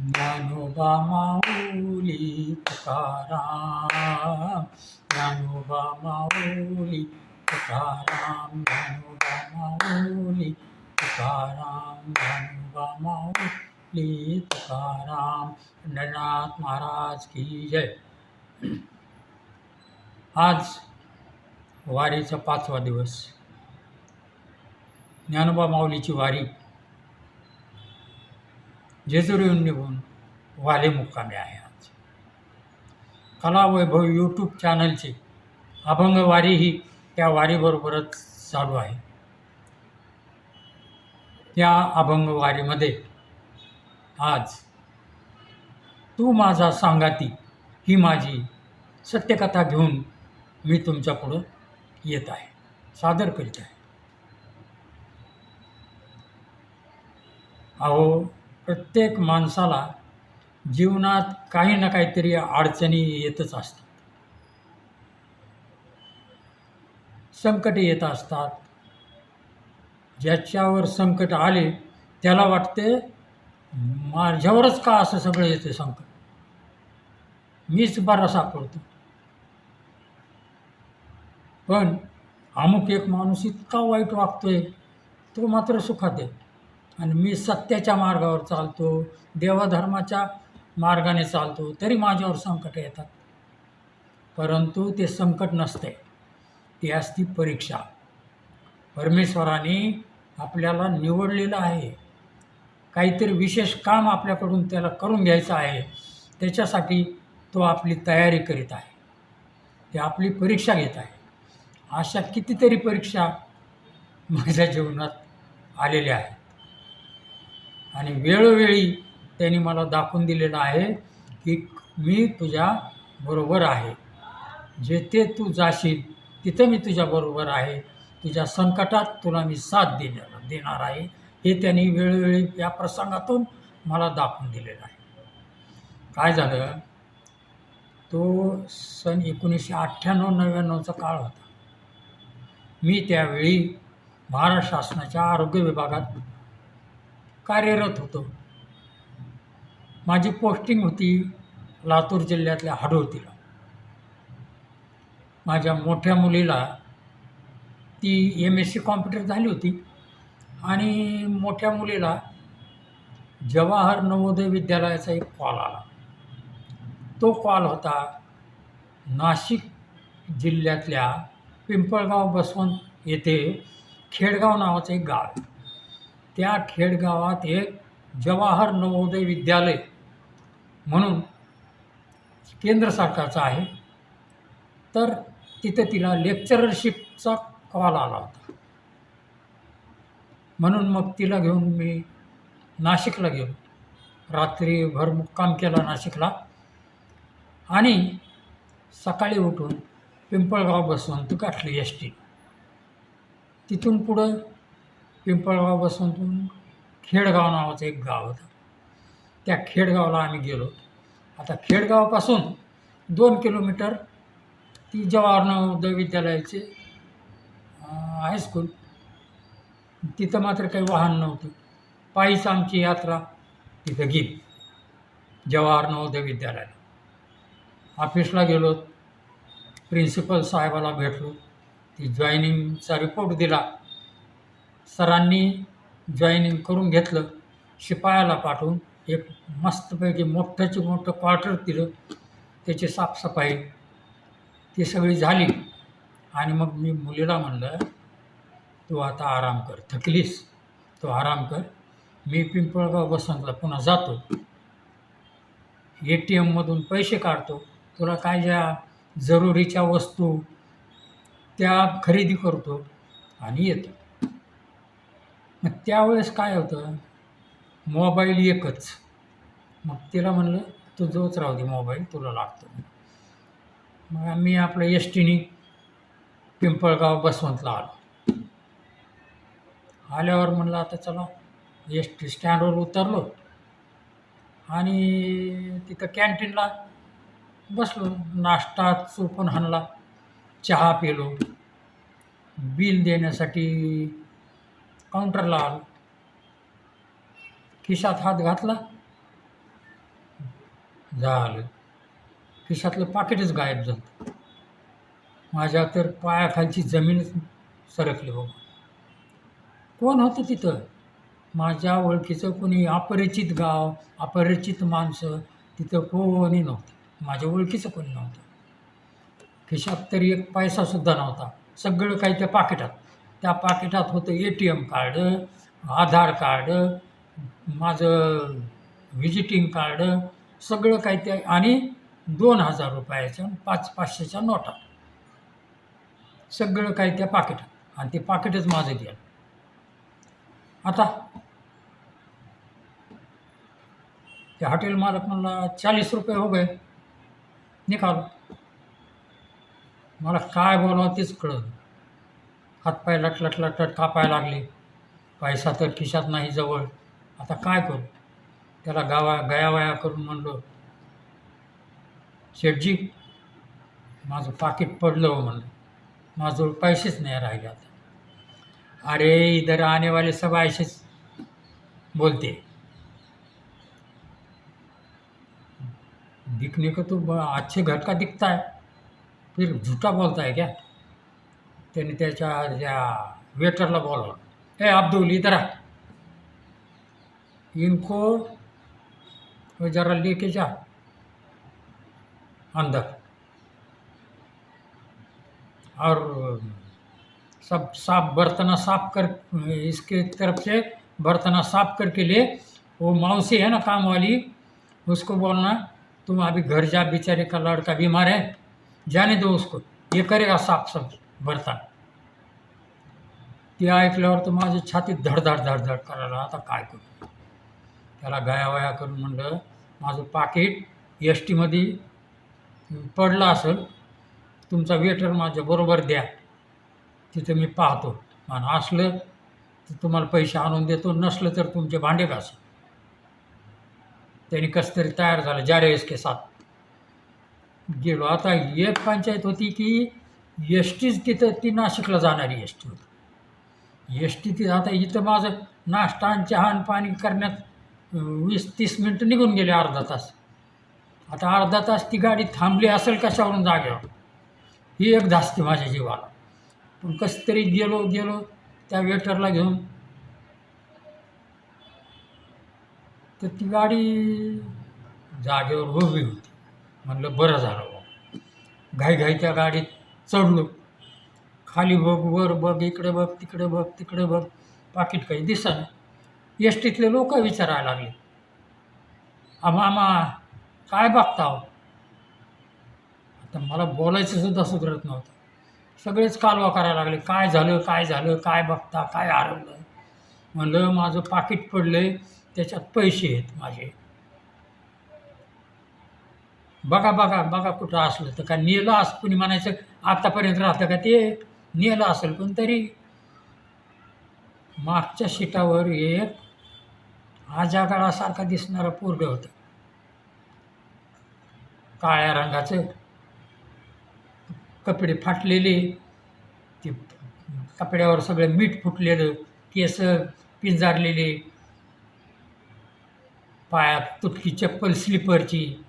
ज्ञानोबा माऊली तुकाराम. ज्ञानोबा माऊली तुकाराम. ज्ञानोबा माऊली तुकाराम. ज्ञानोबा माऊली तुकाराम. पंढरनाथ महाराज की जय. आज वारीचा पाचवा दिवस. ज्ञानोबा माऊलीची वारी जेजुरीहून निघून वाले मुक्कामी आहे आज. कला वैभव यूट्यूब चॅनलची अभंगवारी ही त्या वारीबरोबरच चालू आहे. त्या अभंगवारीमध्ये आज तू माझा सांगाती ही माझी सत्यकथा घेऊन मी तुमच्यापुढं येत आहे. सादर करीत आहे. अहो प्रत्येक माणसाला जीवनात काही ना काहीतरी अडचणी येतच असतात. संकट येत असतात. ज्याच्यावर संकट आले त्याला वाटते माझ्यावरच का असं सगळं येते संकट? मीच बरा सापडतो पण अमुक एक माणूस इतका वाईट वागतोय तो मात्र सुखात आहे. आणि मी सत्याच्या मार्गावर चालतो देवधर्माच्या मार्गाने चालतो तरी माझ्यावर संकट येतात. परंतु ते संकट नसते. ती असती परीक्षा. परमेश्वराने आपल्याला निवडलेलं आहे. काहीतरी विशेष काम आपल्याकडून त्याला करून घ्यायचं आहे. त्याच्यासाठी तो आपली तयारी करीत आहे. ते आपली परीक्षा घेत आहे. अशा कितीतरी परीक्षा माझ्या जीवनात आलेल्या आहेत. आणि वेळोवेळी त्यांनी मला दाखवून दिलेलं आहे की मी तुझ्या बरोबर आहे. जेथे तू जाशील तिथं मी तुझ्याबरोबर आहे. तुझ्या संकटात तुला मी साथ देणार देणार आहे. हे त्यांनी वेळोवेळी या प्रसंगातून मला दाखवून दिलेलं आहे. काय झालं? तो सन एकोणीसशे अठ्ठ्याण्णव नव्याण्णवचा काळ होता. मी त्यावेळी महाराष्ट्र शासनाच्या आरोग्य विभागात कार्यरत होतो. माझी पोस्टिंग होती लातूर जिल्ह्यातल्या हाडोळतीला माझ्या मोठ्या मुलीला ती एम एस सी कॉम्प्युटर झाली होती आणि मोठ्या मुलीला जवाहर नवोदय विद्यालयाचा एक कॉल आला. तो कॉल होता नाशिक जिल्ह्यातल्या पिंपळगाव बसवंत येथे खेडगाव नावाचं एक गाव. आहे त्या खेडगावात एक जवाहर नवोदय विद्यालय म्हणून केंद्र सरकारचं आहे. तर तिथं तिला लेक्चररशिपचा कॉल आला होता. म्हणून मग तिला घेऊन मी नाशिकला गेलो. रात्रीभर मुक्काम केला नाशिकला. आणि सकाळी उठून पिंपळगाव बसवंत गाठली एस टी तिथून पुढं पिंपळगाव खेडगाव नावाचं एक गाव होतं. त्या खेडगावला आम्ही गेलो आता खेडगावापासून दोन किलोमीटर ती जवाहर नवोदय विद्यालयाचे हायस्कूल तिथं मात्र काही वाहन नव्हतं. पायीच आमची यात्रा तिथं गेली. जवाहर नवोदय विद्यालयाला. ऑफिसला गेलो. प्रिन्सिपल साहेबाला भेटलो. ती जॉईनिंगचा रिपोर्ट दिला. सरांनी जॉईनिंग करून घेतलं. शिपायाला पाठवून एक मस्तपैकी मोठ्याची मोठं क्वार्टर दिलं. त्याची साफसफाई ती सगळी झाली. आणि मग मी मुलीला म्हणलं तू आता आराम कर थकलीस. तू आराम कर. मी पिंपळगाव बसंतला पुन्हा जातो. ए टी एममधून पैसे काढतो. तुला काय ज्या जरुरीच्या वस्तू त्या खरेदी करतो आणि येतो. मग त्यावेळेस काय होतं? मोबाईल एकच. मग तिला म्हणलं तू जोच राहू दे मोबाईल तुला लागतो. मग आम्ही आपलं एस टीने पिंपळगाव बसवंतला आलो. आल्यावर म्हणलं आता चला एस टी स्टँडवर उतरलो आणि तिथं कॅन्टीनला बसलो नाश्ता चोपून हाणला चहा पिलो. बिल देण्यासाठी काउंटरला आलो खिशात हात घातला. झालं. खिशातलं पाकिटच गायब झालं. माझ्या तर पायाखालची जमीनच सरकली बाबा. कोण होतं तिथं? माझ्या ओळखीचं कोणी अपरिचित गाव अपरिचित माणसं तिथं कोणी नव्हतं. माझ्या ओळखीचं कोणी नव्हतं. खिशात तरी एक पैसासुद्धा नव्हता. सगळं काही त्या पाकिटात. त्या पाकिटात होतं A T M card Aadhaar card माझं व्हिजिटिंग कार्ड सगळं काही ते आणि दोन हजार रुपयाच्या पाच पाचशेच्या नोटा. सगळं काही त्या पाकिटात. आणि ते पाकिटच माझं गेलं. आता ते हॉटेल मालक म्हणला चाळीस रुपये हो गए. निकाल. मला काय बोलावं तेच कळत हातपाय लटलट लटलट कापायला लागले. पैसा तर खिशात नाही जवळ. आता काय करू? त्याला गावा गयावया करून म्हणलो शेठजी माझं पाकिट पडलं हो, म्हणलं. माझं पैसेच नाही राहिले आता. अरे इधर आने वाले सब ऐसेच बोलते. दिखने को तो अच्छे घर का दिखता है? फिर झूठा बोलता है क्या? त्याने त्याच्या त्या वेटरला बोलवलं. ए, अब्दुल, इधर आ. इनको जरा लेके जा. अंदर. और, सब, साफ़, बर्तना साफ़ कर, इसके तरफ़ से बर्तना साफ़ करके ले. वो मौसी है ना काम वाली, उसको बोलना, तुम अभी घर जा, बेचारे का लड़का बीमार है, जाने दो उसको, ये करेगा साफ़ सब बर्तन ते ऐकल्यावर तर माझी छातीत धडधड धडधड करायला आता काय करू? त्याला गयावया करून म्हणलं माझं पाकिट एस टीमध्ये पडलं असेल तुमचा वेटर माझ्या बरोबर द्या. तिथं मी पाहतो. आणि असलं तर तुम्हाला पैसे आणून देतो नसलं तर तुमचे भांडे घास. त्यांनी कसं तरी तयार झालं. जा एस के साथ गेलो. आता एक पंचायत होती की एस टीच तिथं ती नाशिकला जाणारी एस टी होती. एस टी ती आता इथं माझं नाश्ता आणि चहा पाणी करण्यात वीस तीस मिनटं निघून गेले अर्धा तास. आता अर्धा तास ती गाडी थांबली असेल कशावरून जागेवर? ही एक धास्ती माझ्या जीवाला. पण कसं तरी गेलो गेलो त्या वेटरला घेऊन. तर ती गाडी जागेवर उभी होती. म्हणलं बरं झालं घाई घाई त्या गाडीत चढलो. खाली बघ वर बघ इकडे बघ तिकडे बघ तिकडे बघ. पाकिट काही दिसना. एस टीतले लोक विचारायला लागले. आ मामा काय बघता हो? आता मला बोलायचं सुद्धा सुधरत नव्हतं. सगळेच कालवा करायला लागले. काय झालं काय झालं काय बघता काय हरवलं? म्हणलं माझं पाकिट पडलं त्याच्यात पैसे आहेत माझे. बघा बघा बघा कुठं असलं तर. का नेलं असं कुणी म्हणायचं आत्तापर्यंत राहतं का ते? नेलं असेल पण तरी. मागच्या शिटावर एक आजागाळासारखा दिसणारा पोरगं होतं. काळ्या रंगाचं कपडे फाटलेले. ते कपड्यावर सगळं मीठ फुटलेलं केस पिंजारलेले. पायात तुटकी चप्पल स्लीपरची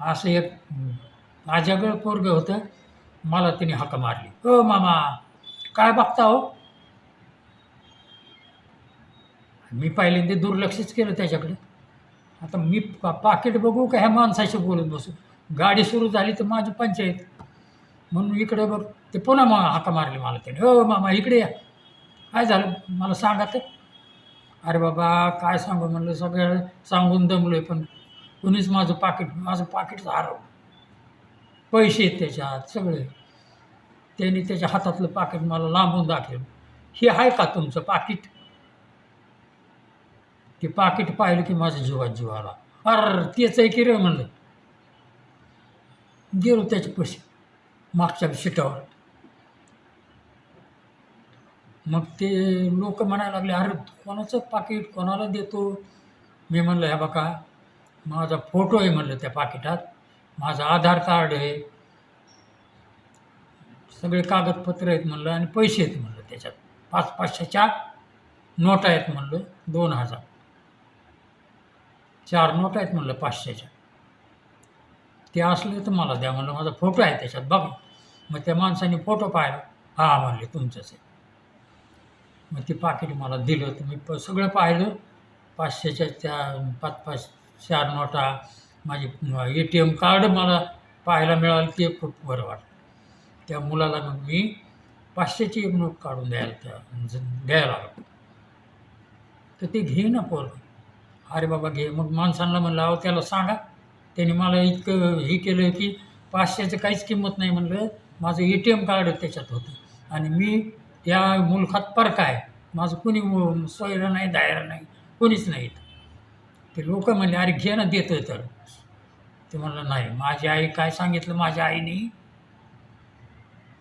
असं एक माझ्याकडं पोरगं होतं. मला त्याने हाका मारली. ओ मामा काय बघता हो? मी पहिल्यांदा दुर्लक्षच केलं त्याच्याकडे. आता मी पा पाकिट बघू का ह्या माणसाशी बोलत बसू? गाडी सुरू झाली तर माझी पंचायत. म्हणून इकडे बघ. ते पुन्हा मग हाका मारली मला त्याने. हो मामा इकडे या. काय झालं? मला सांगा तर. अरे बाबा काय सांगू म्हणलं? सगळं सांगून दमलो आहे पण. कुणीच माझं पाकिट माझं पाकिटच हरवलं. पैसे आहेत त्याच्यात सगळे. त्यांनी त्याच्या हातातलं पाकिट मला लांबून दाखवलं. हे आहे का तुमचं पाकिट? ते पाकिट पाहिलं की माझ्या जीवात जीव आला. अर तेच आहे की रे म्हणलं. गेलो त्याचे पैसे मागच्या सीटावर मग ते लोक म्हणायला लागले अरे कोणाचं पाकिट कोणाला देतो? मी म्हणलं ह्या बघा माझा फोटो आहे म्हणलं त्या पाकिटात. माझं आधार कार्ड आहे. सगळे कागदपत्र आहेत म्हणलं आणि पैसे आहेत म्हणलं त्याच्यात. पाच पाचशेच्या नोटा आहेत म्हणलं दोन हजार. चार नोटा आहेत म्हणलं पाचशेच्या. ते असले तर मला द्या म्हणलं माझा फोटो आहे त्याच्यात बघा. मग त्या माणसाने फोटो पाहिला. हा म्हणले तुमचंच आहे. मग ते पाकिट मला दिलं. तर मी प सगळं पाहिलं. पाचशेच्या त्या पाच पाच चार नोटा माझी ए टी एम कार्ड मला पाहायला मिळालं ते खूप बरं वाटलं. त्या मुलाला मग मी पाचशेची एक नोट काढून द्यायला त्या द्यायला लागलो तर ते घे ना पोरं. अरे बाबा घे. मग माणसांना म्हणलं अहो त्याला सांगा. त्याने मला इतकं हे केलं की पाचशेचं काहीच किंमत नाही म्हणलं. माझं ए टी एम कार्ड त्याच्यात होतं. आणि मी त्या मुलखात परका आहे माझं कुणी सोयरं नाही दायरं नाही कोणीच नाही इथं. ते लोक म्हणले अरे घे ना देतोय तर. ते म्हणलं नाही माझी आई काय सांगितलं माझ्या आईने?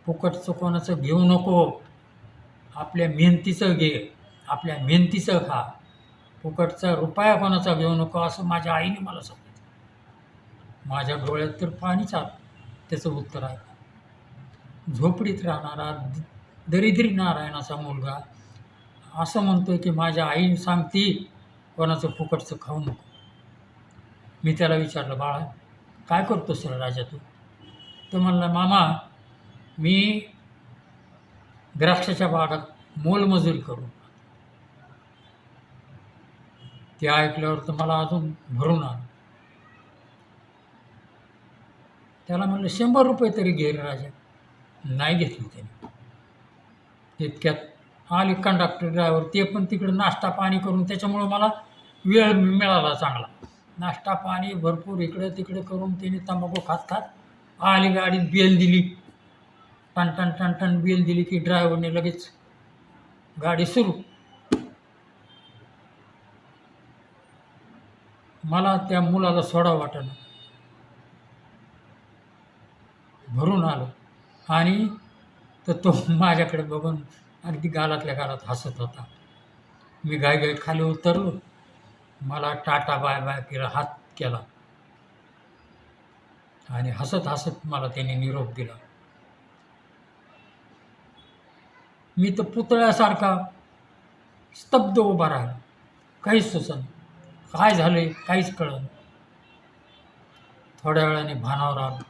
फुकटचं कोणाचं घेऊ नको. आपल्या मेहनतीचं घे आपल्या मेहनतीचं खा. फुकटचा रुपया कोणाचा घेऊ नको असं माझ्या आईने मला सांगितलं. माझ्या डोळ्यात तर पाणीच आत त्याचं उत्तर आहे झोपडीत राहणारा दरिद्री नारायणाचा मुलगा असं म्हणतोय की माझ्या आई सांगती कोणाचं फुकटचं खाऊ नको. मी त्याला विचारलं बाळा काय करतो सर राजा तू? तो म्हणला मामा मी द्राक्षाच्या बागात मोलमजुरी करू ते ऐकल्यावर तर मला अजून भरून आलं त्याला म्हणलं शंभर रुपये तरी घे राजा. नाही घेतली त्याने. तितक्यात आले कंडक्टर ड्रायव्हर ते पण तिकडं नाश्ता पाणी करून त्याच्यामुळं मला वेळ मिळाला चांगला. नाश्ता पाणी भरपूर इकडं तिकडं करून त्याने तंबाखू खात खात आली गाडीत बेल दिली. टन टन टन टन बेल दिली की ड्रायव्हरने लगेच गाडी सुरू. मला त्या मुलाला सोडा वाटणं भरून आलो. आणि तर तो माझ्याकडे बघून अगदी गालातल्या गालात हसत होता. मी गाय खाली उतरलो. मला टाटा बाय बाय केला हात केला. आणि हसत हसत मला त्याने निरोप दिला. मी तर पुतळ्यासारखा स्तब्ध उभा राहिला. काहीच सुचन काय झाले काहीच कळलं थोड्या वेळाने भानावर आलो.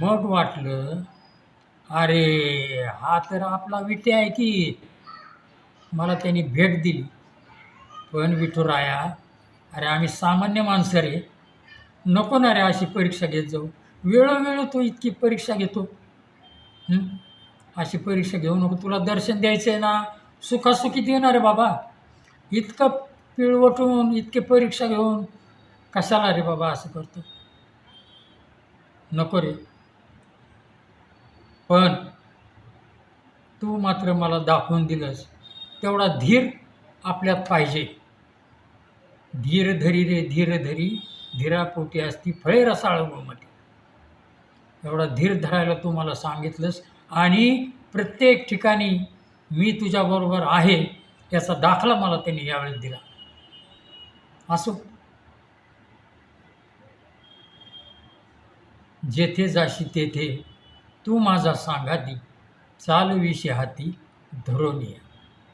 मग वाटलं अरे हा तर आपला विटे आहे की. मला त्यांनी भेट दिली. पण विठुराया अरे आम्ही सामान्य माणसं रे. नको ना रे अशी परीक्षा घेत जाऊ. वेळोवेळ तू इतकी परीक्षा घेतो. अशी परीक्षा घेऊ नको. तुला दर्शन द्यायचं आहे ना. सुखासुखी देणार रे बाबा. इतकं पिळवटून इतके परीक्षा घेऊन कशाला रे बाबा असं करतो? नको रे. पण तू मात्र मला दाखवून दिलंस तेवढा धीर आपल्यात पाहिजे. धीर धरी रे धीर धरी धीरापोटी असती फळे रसाळ गोमटी एवढा धीर धरायला तू मला सांगितलंस आणि प्रत्येक ठिकाणी मी तुझ्याबरोबर आहे याचा दाखला मला त्यांनी यावेळेस दिला. असो. जेथे जाशी तेथे तू माझा सांगाती चाल हाती धरोनिया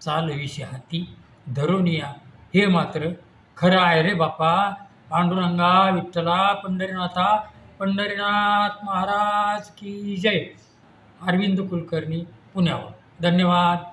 चाल हाती धरोनिया. हे मात्र खरं आहे रे बापा पांडुरंगा विठ्ठला पंढरीनाथा पंढरीनाथ महाराज की जय. अरविंद कुलकर्णी पुण्यावर धन्यवाद.